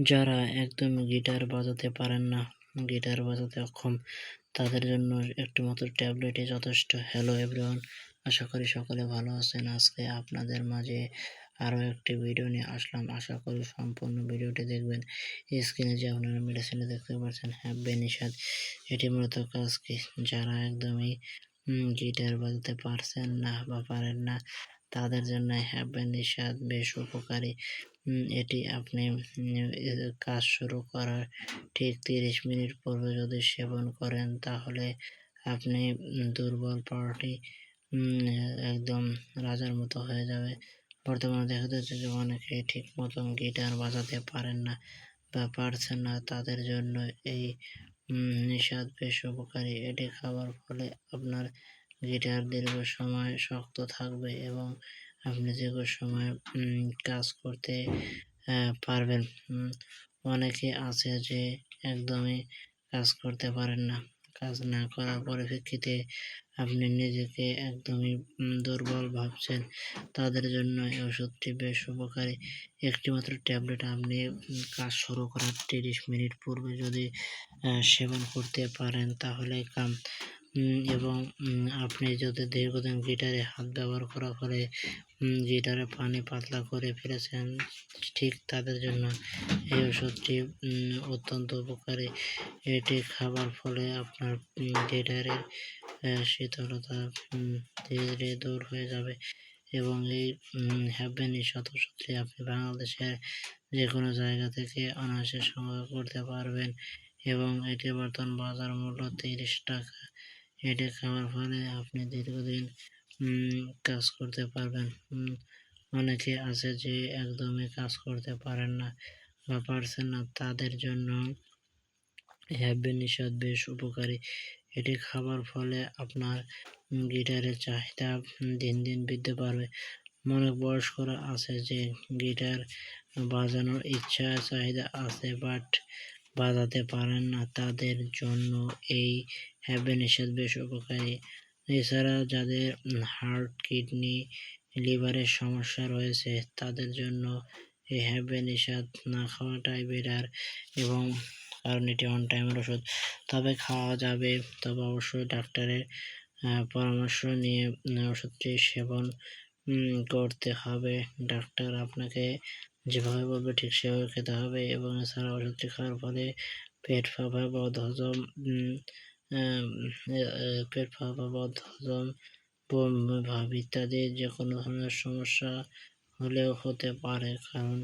যারা একদম গিটার বাজাতে পারেন না, গিটার বাজাতে অক্ষম, তাদের জন্য একটি মাত্র ট্যাবলেটই যথেষ্ট। হ্যালো এভরিওয়ান আশা করি সকলে ভালো আছেন। আজকে আপনাদের মাঝে আরও একটি ভিডিও নিয়ে আসলাম। আশা করি সম্পূর্ণ ভিডিওটি দেখবেন। স্ক্রিনে যে আপনারা মেডিসিনে দেখতে পাচ্ছেন হ্যাঁ বেনিসাদ এটি মূলত কাজ কি? যারা একদমই গিটার বাজাতে পারছেন না বা পারেন না, তাদের জন্য হ্যাপেন নিষাদ বেশ উপকারী। এটি আপনি কাজ শুরু করার ঠিক তিরিশ মিনিট পূর্বে যদি সেবন করেন, তাহলে আপনি দুর্বল পার্টি একদম রাজার মতো হয়ে যাবে। বর্তমানে দেখা যাচ্ছে যে অনেকে ঠিক মতন গিটার বাজাতে পারেন না বা পারছেন না, তাদের জন্য এই নিষাদ বেশ উপকারী। এটি খাওয়ার ফলে আপনার গিটার দীর্ঘ সময় শক্ত থাকবে এবং আপনি দীর্ঘ সময় কাজ করতে পারবেন। অনেকে আছে যে একদমই কাজ করতে পারেন না। কাজ না করার পরিপ্রেক্ষিতে আপনি নিজেকে একদমই দুর্বল ভাবছেন। তাদের জন্য এই ওষুধটি বেশ উপকারী। একটিমাত্র ট্যাবলেট আপনি কাজ শুরু করার তিরিশ মিনিট পূর্বে যদি সেবন করতে পারেন তাহলে কাম এবং আপনি যদি দীর্ঘদিন গিটারে হাত ব্যবহার করার ফলে গিটারে পানি পাতলা করে ফেলেছেন, ঠিক তাদের জন্য এই ওষুধটি অত্যন্ত উপকারী। এটি খাবার ফলে আপনার গিটারের শীতলতা ধীরে দূর হয়ে যাবে এবং এই হ্যাভেনি সতর্কটি আপনি বাংলাদেশের যে কোনো জায়গা থেকে অনায়াসে সংগ্রহ করতে পারবেন এবং এটি বর্তমান বাজার মূল্য তিরিশ টাকা। এটি খাওয়ার ফলে আপনি দীর্ঘদিন কাজ করতে পারবেন। অনেকে আছে যে একদমই কাজ করতে পারেন না বা পারছেন না, তাদের জন্য হ্যাভেন নিষাদ বেশ উপকারী। এটি খাবার ফলে আপনার গিটারের চাহিদা দিন দিন বৃদ্ধি পারবে অনেক বয়স্করা আছে যে গিটার বাজানোর ইচ্ছা, চাহিদা আছে, বাট বাজাতে পারেন না। তাদের জন্য এই হ্যাভেন নিষেধ বেশ উপকারী এছাড়া যাদের হার্ট, কিডনি, লিভারের সমস্যা রয়েছে, তাদের জন্য এই হ্যাভেন নিষাদ না খাওয়াটাই বেটার এবং কারণ এটি অন টাইমের ওষুধ। তবে খাওয়া যাবে, তবে অবশ্যই ডাক্তারের পরামর্শ নিয়ে ওষুধটি সেবন করতে হবে। ডাক্তার আপনাকে যেভাবে বলবে ঠিক সেভাবে খেতে হবে এবং এছাড়া ওষুধটি খাওয়ার ফলে পেট ফাঁপা বদ হজম পেট ফাঁপা বদ হজম ভাব ইত্যাদি যে কোনো ধরনের সমস্যা হলেও হতে পারে, কারণ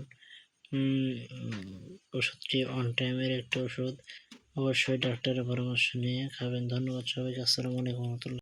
ওষুধটি অন টাইমের একটি ওষুধ। অবশ্যই ডাক্তারের পরামর্শ নিয়ে খাবেন। ধন্যবাদ সবাইকে। আসসালামু আলাইকুম রহমতুল্লাহ।